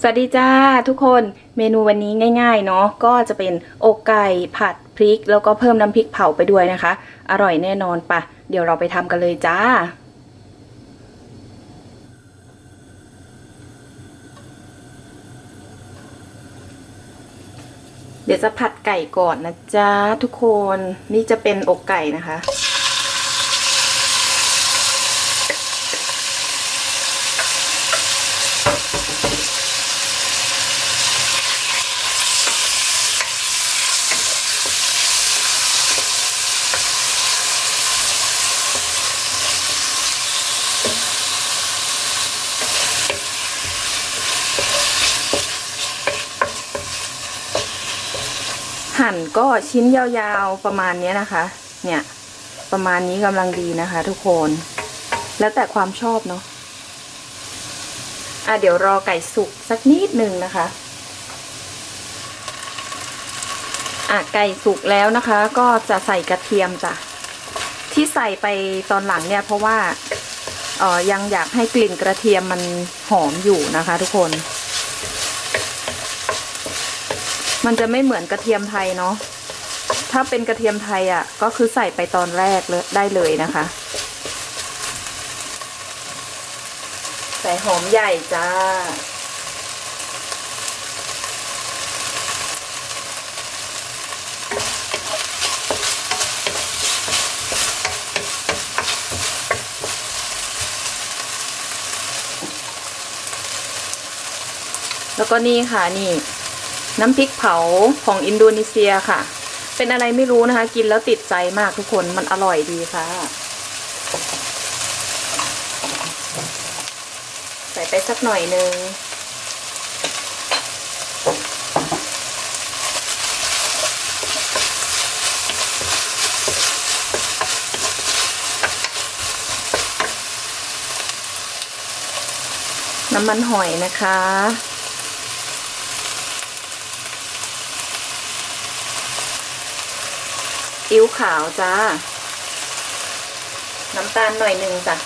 สวัสดีจ้าทุกคนเมนูวันนี้ง่ายๆเนาะก็จะเป็นอกไก่ผัดพริก แล้วก็เพิ่มน้ำพริกเผาไปด้วยนะคะ อร่อยแน่นอนปะเดี๋ยวเราไปทำกันเลยจ้า เดี๋ยวจะผัดไก่ก่อนนะจ๊ะทุกคนนี่จะเป็นอกไก่นะคะ หั่นก็ชิ้นยาวๆประมาณนี้นะคะ เนี่ย ประมาณนี้กำลังดีนะคะ ทุกคน แล้วแต่ความชอบเนาะอะเดี๋ยวรอไก่สุกสักนิดหนึ่งนะคะอะไก่สุกแล้วนะคะ ก็จะใส่กระเทียมจ้ะที่ใส่ไปตอนหลังเนี่ย เพราะว่าเออยังอยากให้กลิ่นกระเทียมมันหอมอยู่นะคะ ทุกคน มันจะไม่เหมือนกระเทียมไทยเนาะถ้าเป็นกระเทียมไทยอะ ก็คือใส่ไปตอนแรกเลยได้เลยนะคะ ใส่หอมใหญ่จ้าแล้วก็นี่ค่ะนี่ น้ำพริกเผาของอินโดนีเซียค่ะ เป็นอะไรไม่รู้นะคะ กินแล้วติดใจมากทุกคนมันอร่อยดีค่ะ ใส่ไปสักหน่อยนึงน้ำมันหอยนะคะ อิ๊วขาวจ้า น้ำตาลหน่อยหนึ่งจ้ะ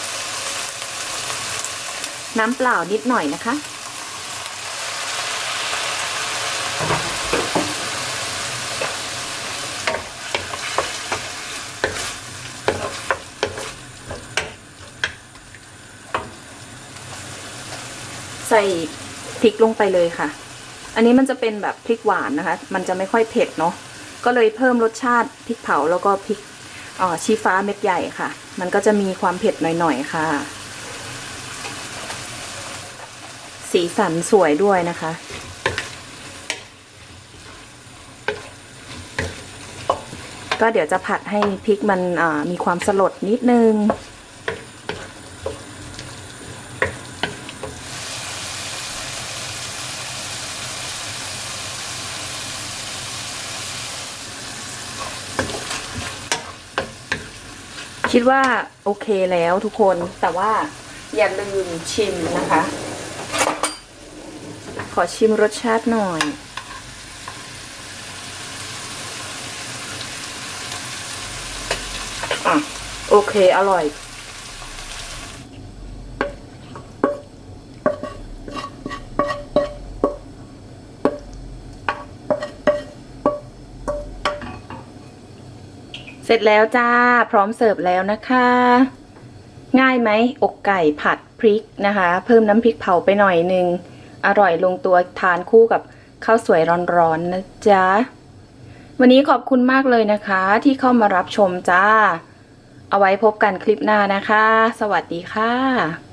น้ำเปล่านิดหน่อยนะคะ ใส่พริกลงไปเลยค่ะ อันนี้มันจะเป็นแบบพริกหวานนะคะ มันจะไม่ค่อยเผ็ดเนาะ ก็เลยเพิ่มรสชาติพริกเผาแล้วก็พริกอ๋อชี้ฟ้าเม็ดใหญ่ค่ะ มันก็จะมีความเผ็ดหน่อยๆค่ะ สีสันสวยด้วยนะคะ ก็เดี๋ยวจะผัดให้พริกมันมีความสลดนิดนึง คิดว่าโอเคแล้วทุกคนแต่ว่าอย่าลืมชิมนะคะ ขอชิมรสชาติหน่อยอะโอเค อร่อย ร็จแล้วจ้า พร้อมเสิร์ฟแล้วนะคะ ง่ายไหมอกไก่ผัดพริกนะคะ เพิ่มน้ำพริกเผาไปหน่อยนึง อร่อยลงตัวทานคู่กับข้าวสวยร้อนๆนะจ๊ะ วันนี้ขอบคุณมากเลยนะคะที่เข้ามารับชมจ้า เอาไว้พบกันคลิปหน้านะคะ สวัสดีค่ะ